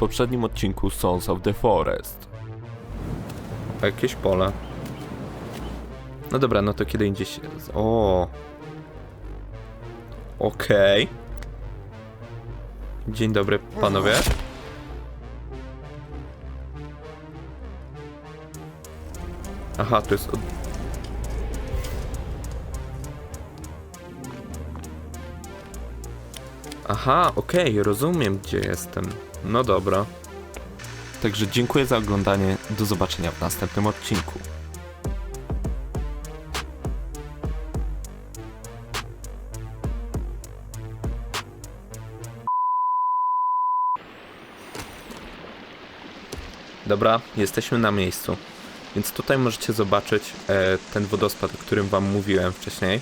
poprzednim odcinku Sons of the Forest. Jakieś pole. No dobra, no to kiedy indziej się... O. Okej. Dzień dobry, panowie. Aha, to jest... Od... Aha, okej, rozumiem gdzie jestem. No dobra. Także dziękuję za oglądanie, do zobaczenia w następnym odcinku. Dobra, jesteśmy na miejscu. Więc tutaj możecie zobaczyć e, ten wodospad, o którym wam mówiłem wcześniej.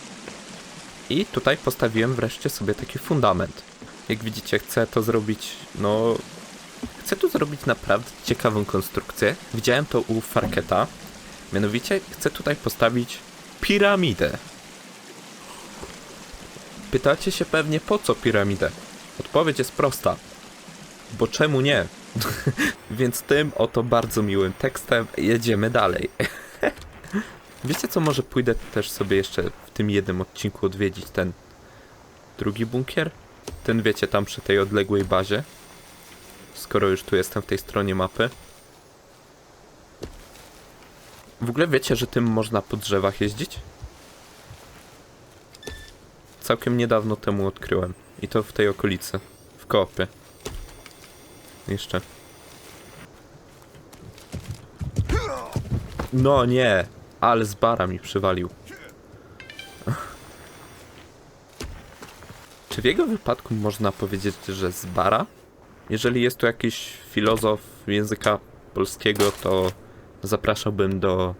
I tutaj postawiłem wreszcie sobie taki fundament. Jak widzicie, chcę to zrobić, no... Chcę tu zrobić naprawdę ciekawą konstrukcję. Widziałem to u Farketa. Mianowicie chcę tutaj postawić piramidę. Pytacie się pewnie po co piramidę? Odpowiedź jest prosta. Bo czemu nie? Więc tym oto bardzo miłym tekstem jedziemy dalej. Wiecie co, może pójdę też sobie jeszcze w tym jednym odcinku odwiedzić ten drugi bunkier? Ten wiecie, tam przy tej odległej bazie. Skoro już tu jestem w tej stronie mapy. W ogóle wiecie, że tym można po drzewach jeździć? Całkiem niedawno temu odkryłem. I to w tej okolicy. W koopie. Jeszcze. No nie, ale z bara mi przywalił. Czy w jego wypadku można powiedzieć, że z bara? Jeżeli jest tu jakiś filozof języka polskiego, to zapraszałbym do.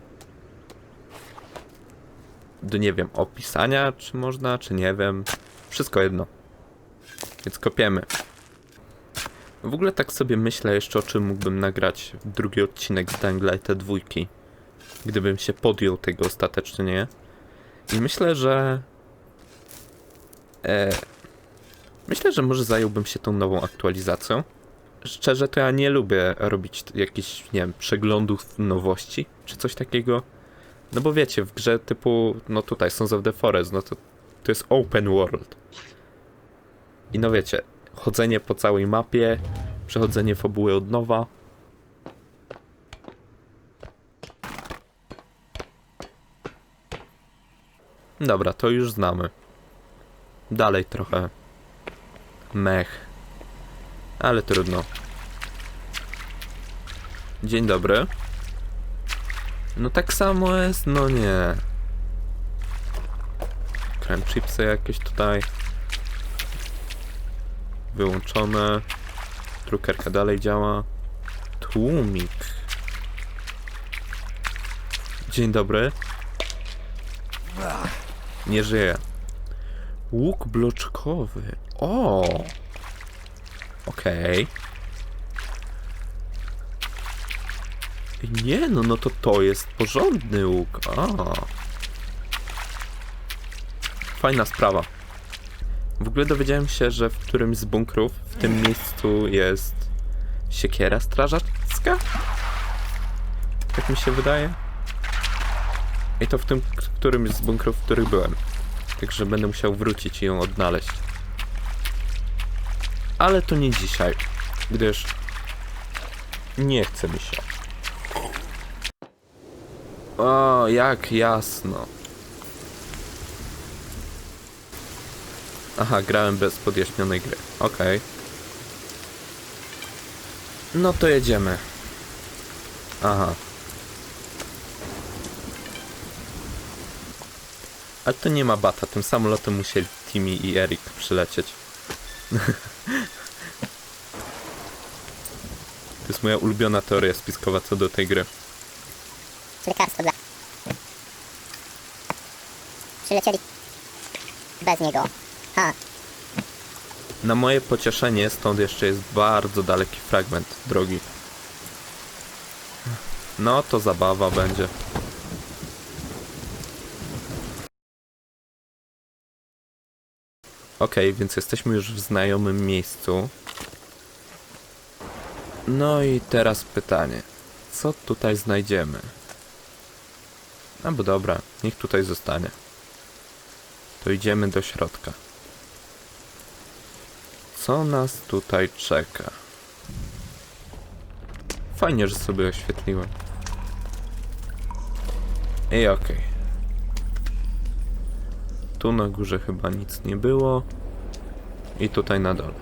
do nie wiem, opisania, czy można, czy nie wiem. Wszystko jedno. Więc kopiemy. W ogóle tak sobie myślę jeszcze o czym mógłbym nagrać drugi odcinek z Dying Lighta dwójki. Gdybym się podjął tego ostatecznie, nie? I myślę, że... E, myślę, że może zająłbym się tą nową aktualizacją. Szczerze to ja nie lubię robić jakichś, nie wiem, przeglądów nowości, czy coś takiego. No bo wiecie, w grze typu, no tutaj Sons of the Forest, no to to jest open world. I no wiecie, chodzenie po całej mapie, przechodzenie fabuły od nowa. Dobra, to już znamy. Dalej trochę. Mech. Ale trudno. Dzień dobry. No tak samo jest, no nie. Crème chipsy jakieś tutaj. Wyłączone. Drukerka dalej działa. Tłumik. Dzień dobry. Nie żyje. Łuk bloczkowy. O! Okej. Nie no, no to to jest porządny łuk. A. Fajna sprawa. W ogóle dowiedziałem się, że w którymś z bunkrów w tym miejscu jest siekiera strażacka? Tak mi się wydaje. I to w tym którymś z bunkrów, w których byłem. Także będę musiał wrócić i ją odnaleźć. Ale to nie dzisiaj, gdyż nie chce mi się. O, jak jasno. Aha, grałem bez podjaśnionej gry. Okej. No to jedziemy. Aha. Ale to nie ma bata, tym samolotem musieli Timmy i Erik przylecieć. to jest moja ulubiona teoria spiskowa co do tej gry. lekarstwo dla... Przylecieli bez niego. Ha, Na moje pocieszenie stąd jeszcze jest bardzo daleki fragment drogi. No to zabawa będzie. Okej, więc jesteśmy już w znajomym miejscu. No i teraz pytanie. Co tutaj znajdziemy? No bo dobra, niech tutaj zostanie. To idziemy do środka. Co nas tutaj czeka? Fajnie, że sobie oświetliłem. I okej. Tu na górze chyba nic nie było. I tutaj na dole.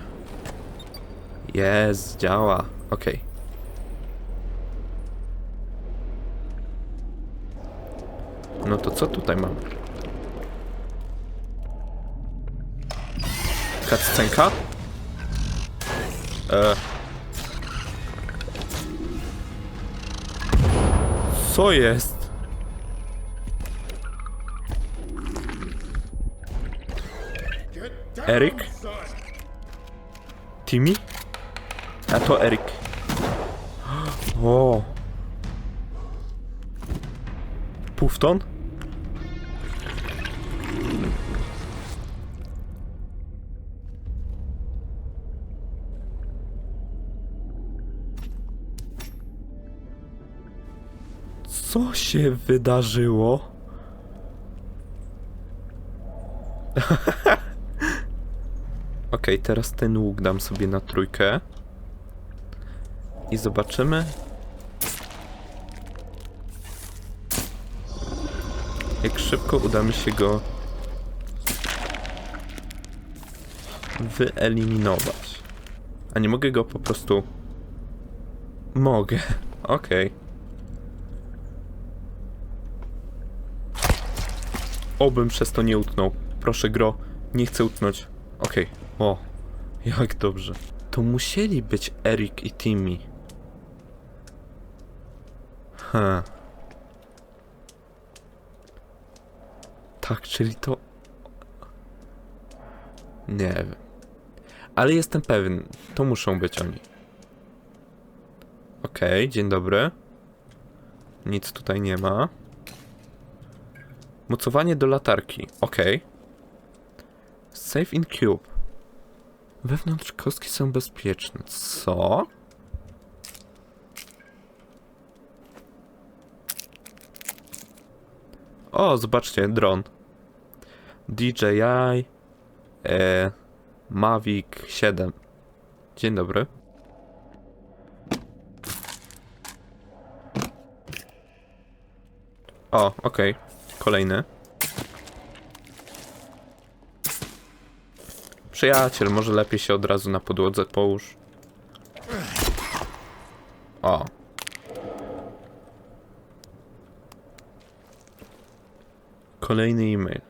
Jest, działa. Okej. No to co tutaj mamy? Cutscenka? E. Co jest? Erik? Timmy? A to Erik. O. Pufton? Co się wydarzyło? Okej, teraz ten łuk dam sobie na trójkę. I zobaczymy. Jak szybko uda mi się go wyeliminować. A nie mogę go po prostu. Mogę. Okej. Obym przez to nie utknął. Proszę, gro, nie chcę utknąć. Okej. O, jak dobrze. To musieli być Erik i Timmy. Ha. Tak, czyli to. Nie wiem. Ale jestem pewien, to muszą być oni. Okej, dzień dobry. Nic tutaj nie ma. Mocowanie do latarki. Okej. Save in cube. Wewnątrz kostki są bezpieczne. Co? O, zobaczcie, dron. DJI e, Mavic 7. Dzień dobry. O, okej. Kolejny. Przyjaciel, może lepiej się od razu na podłodze połóż. O. Kolejny e-mail.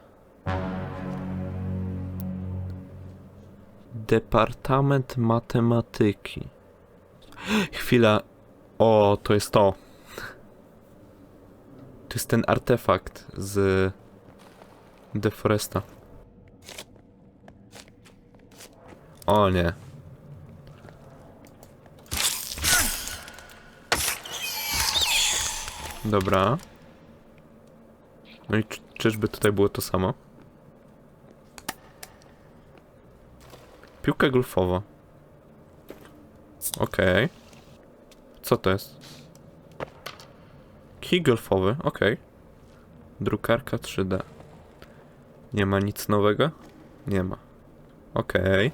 Departament Matematyki. Chwila. O, to jest to. To jest ten artefakt z Deforesta. O nie. Dobra. No i czy, czyżby tutaj było to samo? Piłka golfowa. Okej. Co to jest? Kij golfowy, okej. Drukarka 3D. Nie ma nic nowego? Nie ma. Okej.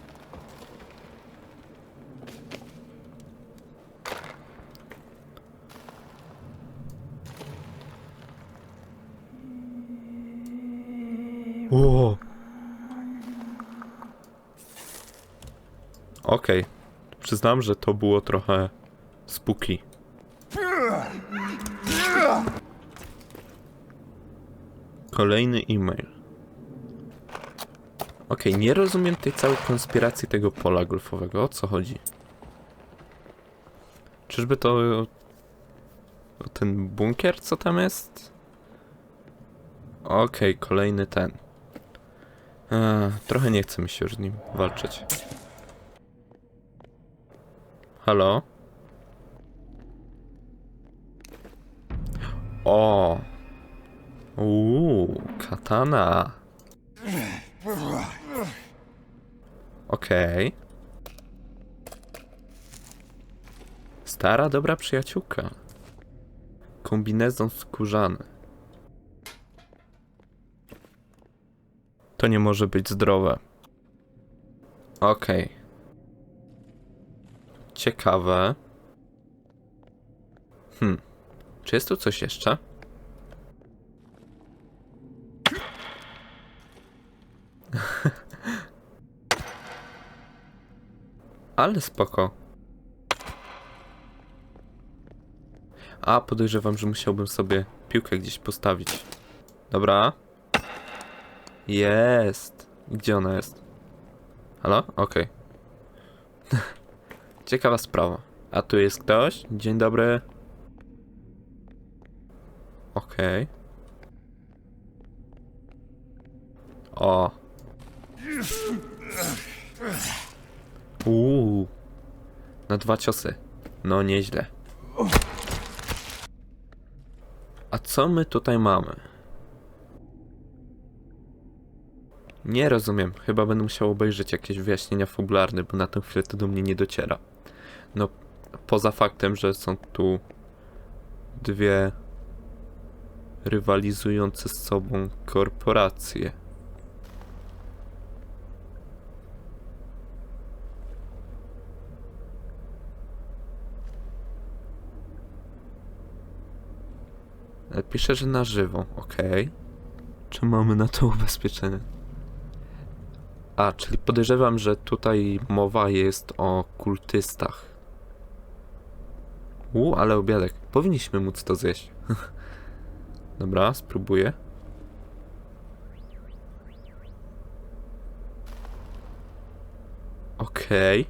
Ło. Okej. Przyznam, że to było trochę spooky. Kolejny e-mail. Okej, nie rozumiem tej całej konspiracji tego pola golfowego. O co chodzi? Czyżby to... ten bunkier, co tam jest? Okej, kolejny ten. Ech, trochę nie chce mi się już z nim walczyć. Halo? O! Uuu, katana. Okej. Stara, dobra przyjaciółka. Kombinezon skórzany. To nie może być zdrowe. Okej. Ciekawe. Hmm. Czy jest tu coś jeszcze? Ale spoko. A, podejrzewam, że musiałbym sobie piłkę gdzieś postawić. Dobra. Jest. Gdzie ona jest? Halo? Okej. Ciekawa sprawa. A tu jest ktoś? Dzień dobry. Okej. O. Uuu. Na dwa ciosy. No nieźle. A co my tutaj mamy? Nie rozumiem. Chyba będę musiał obejrzeć jakieś wyjaśnienia fabularne, bo na tę chwilę to do mnie nie dociera. No, poza faktem, że są tu dwie rywalizujące z sobą korporacje. Ale Pisze, że na żywo, okej. Czy mamy na to ubezpieczenie? A, czyli podejrzewam, że tutaj mowa jest o kultystach. U, ale obiadek. Powinniśmy móc to zjeść. Dobra, spróbuję. Okej.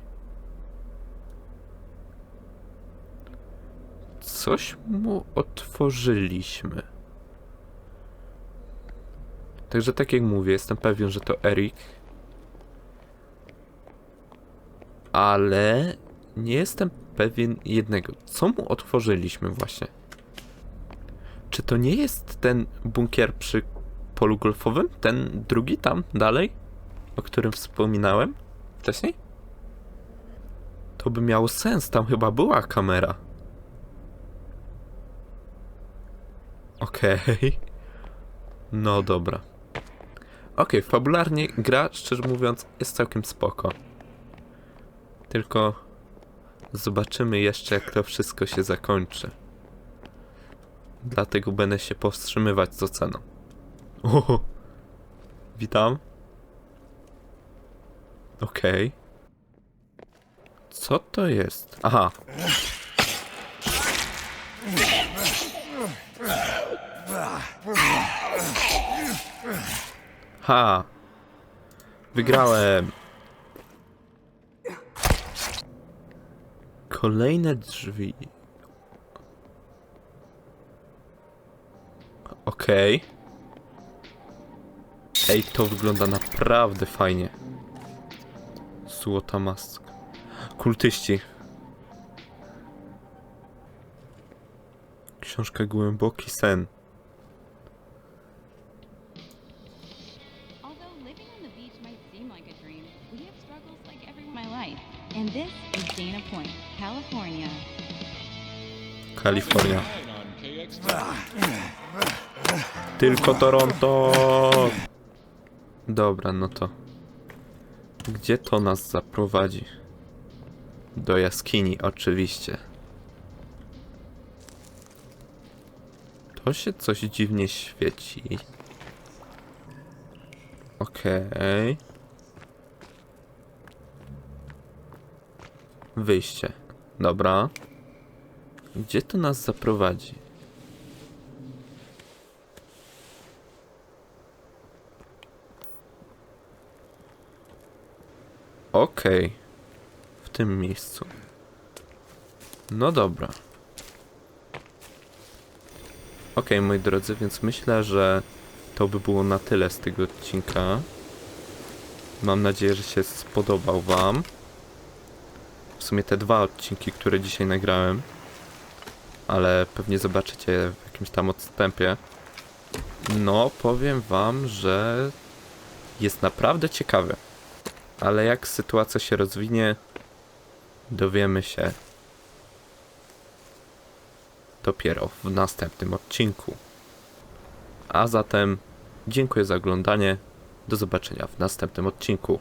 Coś mu otworzyliśmy. Także tak jak mówię, jestem pewien, że to Erik. Ale nie jestem pewien jednego. Co mu otworzyliśmy właśnie? Czy to nie jest ten bunkier przy polu golfowym? Ten drugi tam dalej? O którym wspominałem wcześniej? To by miało sens, tam chyba była kamera. Okej. No dobra. Okej, fabularnie gra, szczerze mówiąc, jest całkiem spoko. Tylko zobaczymy jeszcze, jak to wszystko się zakończy. Dlatego będę się powstrzymywać z oceną. O, witam. Okej. Co to jest? Aha. Ha. Wygrałem. Kolejne drzwi. Okej. Ej, to wygląda naprawdę fajnie. Złota maska. Kultyści. Książka Głęboki Sen. Although living on the beach might seem like a dream, we have struggles like everyone in my life. And this is Dana Point, California. Kalifornia. Tylko Toronto! Dobra, no to. Gdzie to nas zaprowadzi? Do jaskini, oczywiście. To się coś dziwnie świeci. Okej. Wyjście. Dobra. Gdzie to nas zaprowadzi? Okej. W tym miejscu. No dobra. Okej, moi drodzy, więc myślę, że to by było na tyle z tego odcinka. Mam nadzieję, że się spodobał Wam. W sumie te dwa odcinki, które dzisiaj nagrałem. Ale pewnie zobaczycie w jakimś tam odstępie. No, powiem Wam, że jest naprawdę ciekawy. Ale jak sytuacja się rozwinie, dowiemy się dopiero w następnym odcinku. A zatem dziękuję za oglądanie. Do zobaczenia w następnym odcinku.